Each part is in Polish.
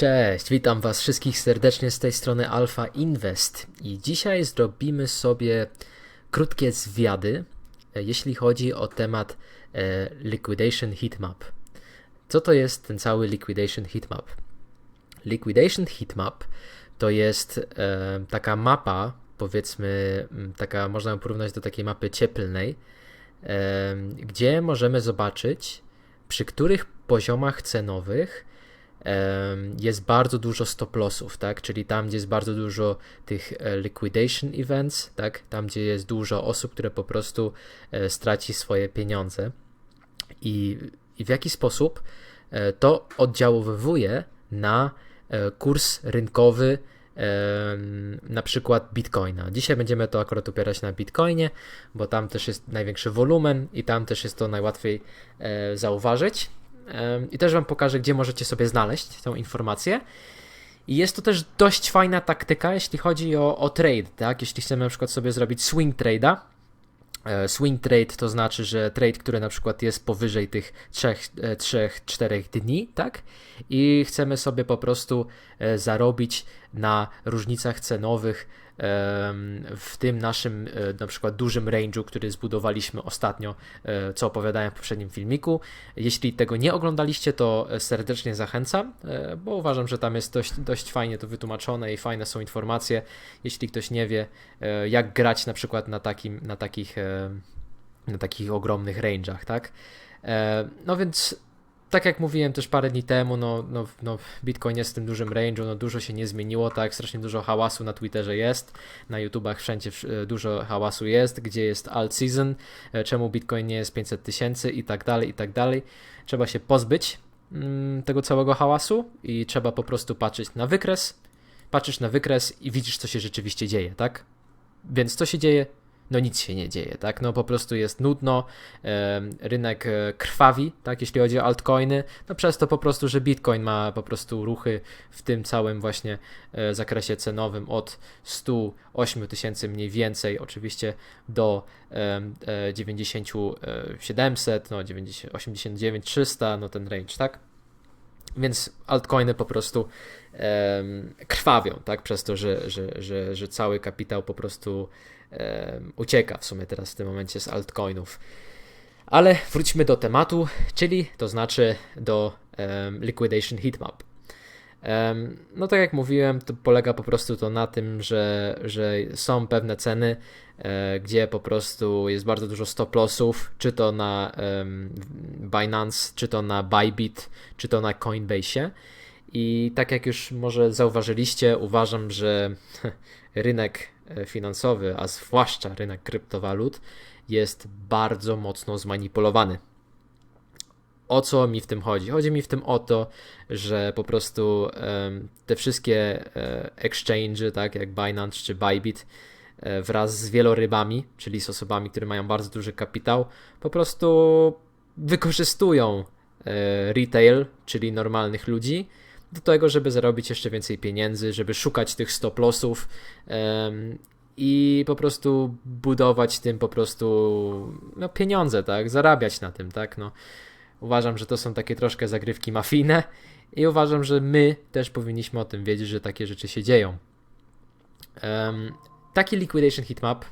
Cześć, witam Was wszystkich serdecznie z tej strony Alpha Invest i dzisiaj zrobimy sobie krótkie zwiady, e, jeśli chodzi o temat e, Liquidation Heatmap. Co to jest ten cały Liquidation Heatmap? Liquidation Heatmap to jest e, taka mapa, powiedzmy, taka można ją porównać do takiej mapy cieplnej, gdzie możemy zobaczyć, przy których poziomach cenowych jest bardzo dużo stop lossów, tak? Czyli tam, gdzie jest bardzo dużo tych e, liquidation events, tak? Tam, gdzie jest dużo osób, które po prostu e, straci swoje pieniądze. I, i w jaki sposób e, to oddziaływuje na kurs rynkowy na przykład Bitcoina. Dzisiaj będziemy to akurat opierać na Bitcoinie, bo tam też jest największy wolumen i tam też jest to najłatwiej zauważyć. I też Wam pokażę, gdzie możecie sobie znaleźć tą informację. I jest to też dość fajna taktyka, jeśli chodzi o, o trade, tak? Jeśli chcemy na przykład sobie zrobić swing trade'a, e, Swing trade to znaczy, że trade, który na przykład jest powyżej tych 3-4 e, dni, tak? I chcemy sobie po prostu e, zarobić na różnicach cenowych w tym naszym e, na przykład dużym range'u, który zbudowaliśmy ostatnio, e, co opowiadałem w poprzednim filmiku. Jeśli tego nie oglądaliście, to serdecznie zachęcam, e, bo uważam, że tam jest dość, dość fajnie to wytłumaczone i fajne są informacje. Jeśli ktoś nie wie, jak grać na przykład na, takim, na takich na takich ogromnych range'ach, tak? No więc tak jak mówiłem też parę dni temu, no, no, no Bitcoin jest w tym dużym range'u, no dużo się nie zmieniło, tak, strasznie dużo hałasu na Twitterze jest, na YouTubach wszędzie e, dużo hałasu jest, gdzie jest alt season, e, czemu Bitcoin nie jest 500 tysięcy i tak dalej, i tak dalej. Trzeba się pozbyć mm, tego całego hałasu i trzeba po prostu patrzeć na wykres, patrzysz na wykres i widzisz, co się rzeczywiście dzieje, tak? Więc co się dzieje? No nic się nie dzieje, tak? No po prostu jest nudno, rynek e, krwawi, tak? Jeśli chodzi o altcoiny, no przez to po prostu, że Bitcoin ma po prostu ruchy w tym całym właśnie e, zakresie cenowym od 108 tysięcy mniej więcej, oczywiście do 9700, e, no 90, 89 300, no ten range, tak? Więc altcoiny po prostu um, krwawią, tak? Przez to, że, że, że, że cały kapitał po prostu um, ucieka w sumie teraz w tym momencie z altcoinów. Ale wróćmy do tematu, czyli to znaczy do um, liquidation heatmap. No tak jak mówiłem, to polega po prostu to na tym, że, że są pewne ceny, e, gdzie po prostu jest bardzo dużo stop lossów, czy to na Binance, czy to na Bybit, czy to na Coinbase. I tak jak już może zauważyliście, uważam, że rynek e, finansowy, a zwłaszcza rynek kryptowalut, jest bardzo mocno zmanipulowany o co mi w tym chodzi? Chodzi mi w tym o to, że po prostu um, te wszystkie e, exchange, tak jak Binance czy Bybit, e, wraz z wielorybami, czyli z osobami, które mają bardzo duży kapitał, po prostu wykorzystują e, retail, czyli normalnych ludzi, do tego, żeby zarobić jeszcze więcej pieniędzy, żeby szukać tych stop lossów i po prostu budować tym po prostu no, pieniądze, tak, zarabiać na tym, tak, no. Uważam, że to są takie troszkę zagrywki mafijne i uważam, że my też powinniśmy o tym wiedzieć, że takie rzeczy się dzieją. Um, taki liquidation heatmap e,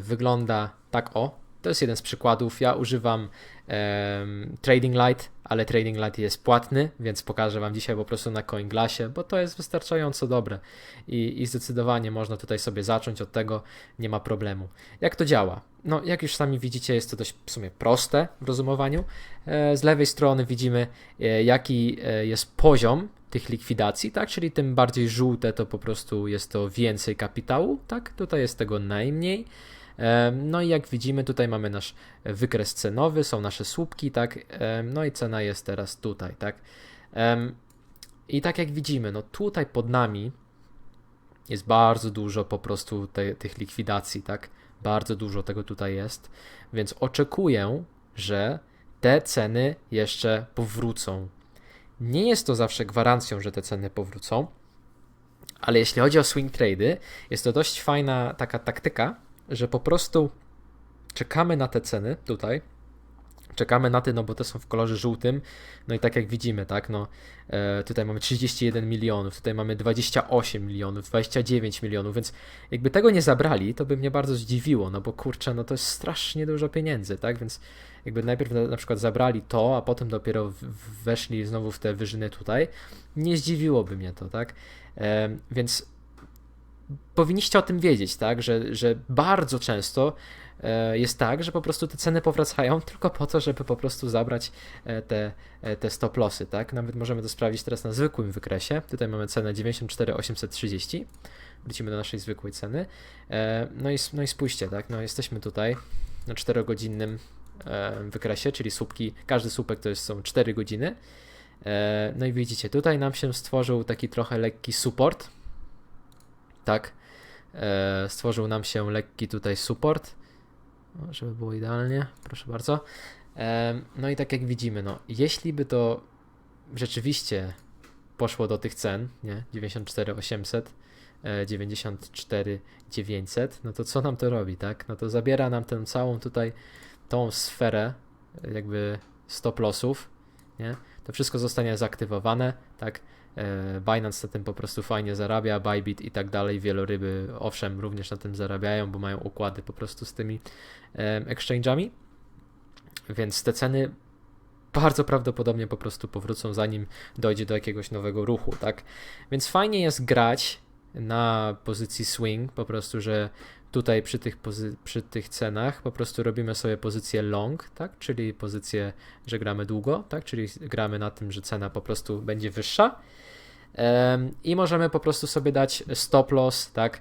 wygląda tak o. To jest jeden z przykładów. Ja używam Trading Light, ale Trading Light jest płatny, więc pokażę Wam dzisiaj po prostu na CoinGlassie, bo to jest wystarczająco dobre i, i zdecydowanie można tutaj sobie zacząć od tego, nie ma problemu. Jak to działa? No, jak już sami widzicie, jest to dość w sumie proste w rozumowaniu. E, z lewej strony widzimy, e, jaki e, jest poziom tych likwidacji, tak? Czyli tym bardziej żółte to po prostu jest to więcej kapitału, tak? Tutaj jest tego najmniej. No i jak widzimy, tutaj mamy nasz wykres cenowy, są nasze słupki, tak? No i cena jest teraz tutaj, tak? I tak jak widzimy, no tutaj pod nami jest bardzo dużo po prostu te, tych likwidacji, tak? Bardzo dużo tego tutaj jest, więc oczekuję, że te ceny jeszcze powrócą. Nie jest to zawsze gwarancją, że te ceny powrócą, ale jeśli chodzi o swing trady, jest to dość fajna taka taktyka, że po prostu czekamy na te ceny tutaj, Czekamy na te, no bo te są w kolorze żółtym. No i tak jak widzimy, tak, no e, tutaj mamy 31 milionów, tutaj mamy 28 milionów, 29 milionów, więc jakby tego nie zabrali, to by mnie bardzo zdziwiło, no bo kurczę, no to jest strasznie dużo pieniędzy, tak, więc jakby najpierw na, na przykład zabrali to, a potem dopiero weszli znowu w te wyżyny tutaj, nie zdziwiłoby mnie to, tak, e, więc powinniście o tym wiedzieć, tak, że, że bardzo często E, jest tak, że po prostu te ceny powracają tylko po to, żeby po prostu zabrać e, te, e, te stop lossy, tak? Nawet możemy to sprawdzić teraz na zwykłym wykresie. Tutaj mamy cenę 94,830. Wrócimy do naszej zwykłej ceny. No i, no i spójrzcie, tak? No jesteśmy tutaj na 4-godzinnym wykresie, czyli słupki, każdy słupek to jest, są 4 godziny. No i widzicie, tutaj nam się stworzył taki trochę lekki support, tak? Stworzył nam się lekki tutaj support żeby było idealnie, proszę bardzo. No i tak jak widzimy, no, jeśli by to rzeczywiście poszło do tych cen, nie, 94 800, 94 900, no to co nam to robi, tak? No to zabiera nam tę całą tutaj tą sferę jakby stop lossów, nie? To wszystko zostanie zaktywowane, tak? E, Binance na tym po prostu fajnie zarabia, Bybit i tak dalej, wieloryby owszem również na tym zarabiają, bo mają układy po prostu z tymi exchange'ami, więc te ceny bardzo prawdopodobnie po prostu powrócą, zanim dojdzie do jakiegoś nowego ruchu, tak? Więc fajnie jest grać na pozycji swing, po prostu, że tutaj przy tych, przy tych cenach po prostu robimy sobie pozycję long, tak? Czyli pozycję, że gramy długo, tak? Czyli gramy na tym, że cena po prostu będzie wyższa i możemy po prostu sobie dać stop loss, tak, e,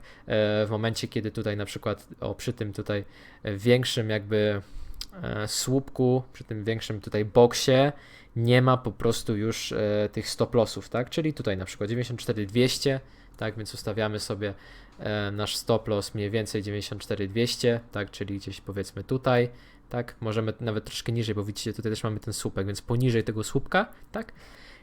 w momencie, kiedy tutaj na przykład, o, przy tym tutaj większym jakby e, słupku, przy tym większym tutaj boksie nie ma po prostu już e, tych stop lossów, tak, czyli tutaj na przykład 94200, tak, więc ustawiamy sobie nasz stop loss mniej więcej 94200, tak, czyli gdzieś powiedzmy tutaj, tak, możemy nawet troszkę niżej, bo widzicie, tutaj też mamy ten słupek, więc poniżej tego słupka, tak,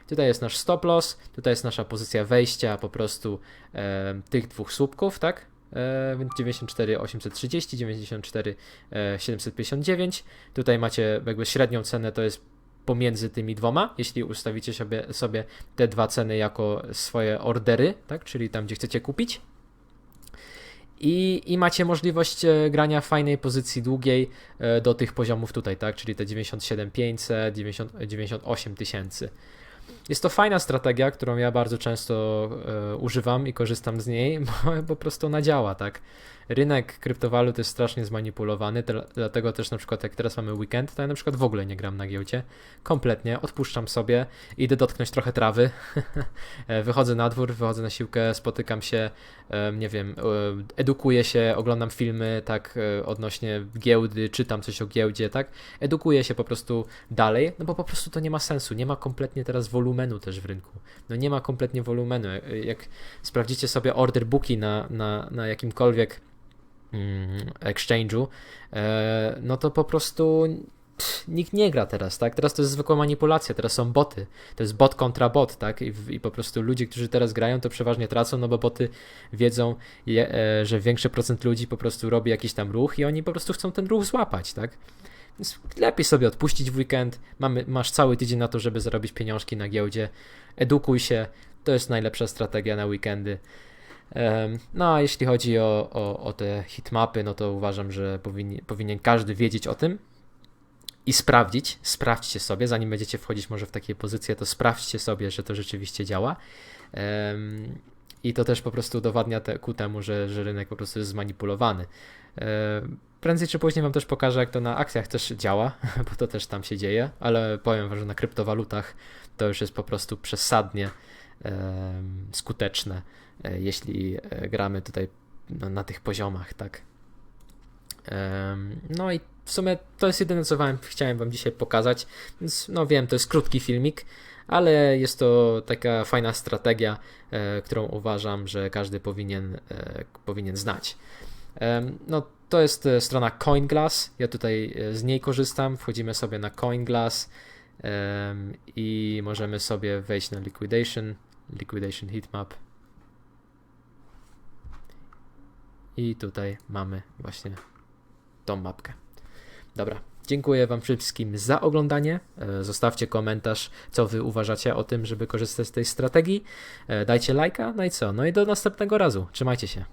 Tutaj jest nasz stop loss, tutaj jest nasza pozycja wejścia po prostu e, tych dwóch słupków, tak? E, 94 830, 94 e, 759. Tutaj macie jakby średnią cenę, to jest pomiędzy tymi dwoma, jeśli ustawicie sobie, sobie te dwa ceny jako swoje ordery, tak? Czyli tam, gdzie chcecie kupić. I, I macie możliwość e, grania fajnej pozycji długiej e, do tych poziomów tutaj, tak? Czyli te 97 500, 90, 98 tysięcy. Jest to fajna strategia, którą ja bardzo często e, używam i korzystam z niej, bo po prostu ona działa, tak? rynek kryptowalut jest strasznie zmanipulowany, dlatego też na przykład jak teraz mamy weekend, to ja na przykład w ogóle nie gram na giełdzie, kompletnie, odpuszczam sobie, idę dotknąć trochę trawy, e, wychodzę na dwór, wychodzę na siłkę, spotykam się, nie wiem, e, edukuję się, oglądam filmy, tak, e, odnośnie giełdy, czytam coś o giełdzie, tak, edukuję się po prostu dalej, no bo po prostu to nie ma sensu, nie ma kompletnie teraz wolumenu też w rynku, no nie ma kompletnie wolumenu, jak sprawdzicie sobie order booki na, na, na jakimkolwiek Mm, exchange'u, e, no to po prostu nikt nie gra teraz, tak? Teraz to jest zwykła manipulacja, teraz są boty. To jest bot kontra bot, tak? I, i po prostu ludzie, którzy teraz grają, to przeważnie tracą, no bo boty wiedzą, je, e, że większy procent ludzi po prostu robi jakiś tam ruch i oni po prostu chcą ten ruch złapać, tak? Więc lepiej sobie odpuścić w weekend. Mamy, masz cały tydzień na to, żeby zarobić pieniążki na giełdzie. Edukuj się, to jest najlepsza strategia na weekendy. No a jeśli chodzi o, o, o te hitmapy, no to uważam, że powinien, powinien każdy wiedzieć o tym i sprawdzić, sprawdźcie sobie, zanim będziecie wchodzić może w takie pozycje, to sprawdźcie sobie, że to rzeczywiście działa. I to też po prostu udowadnia te, ku temu, że, że rynek po prostu jest zmanipulowany. Prędzej czy później Wam też pokażę, jak to na akcjach też działa, bo to też tam się dzieje, ale powiem Wam, że na kryptowalutach to już jest po prostu przesadnie skuteczne. E, jeśli e, gramy tutaj na, na tych poziomach, tak. No i w sumie to jest jedyne, co wam, chciałem Wam dzisiaj pokazać. Więc, no wiem, to jest krótki filmik, ale jest to taka fajna strategia, e, którą uważam, że każdy powinien, e, powinien znać. E, no, to jest strona CoinGlass. Ja tutaj z niej korzystam. Wchodzimy sobie na CoinGlass i możemy sobie wejść na Liquidation, Liquidation Heatmap I tutaj mamy właśnie tą mapkę. Dobra, Dziękuję Wam wszystkim za oglądanie. E, zostawcie komentarz, co Wy uważacie o tym, żeby korzystać z tej strategii. E, dajcie lajka, no i co? No i do następnego razu. Trzymajcie się.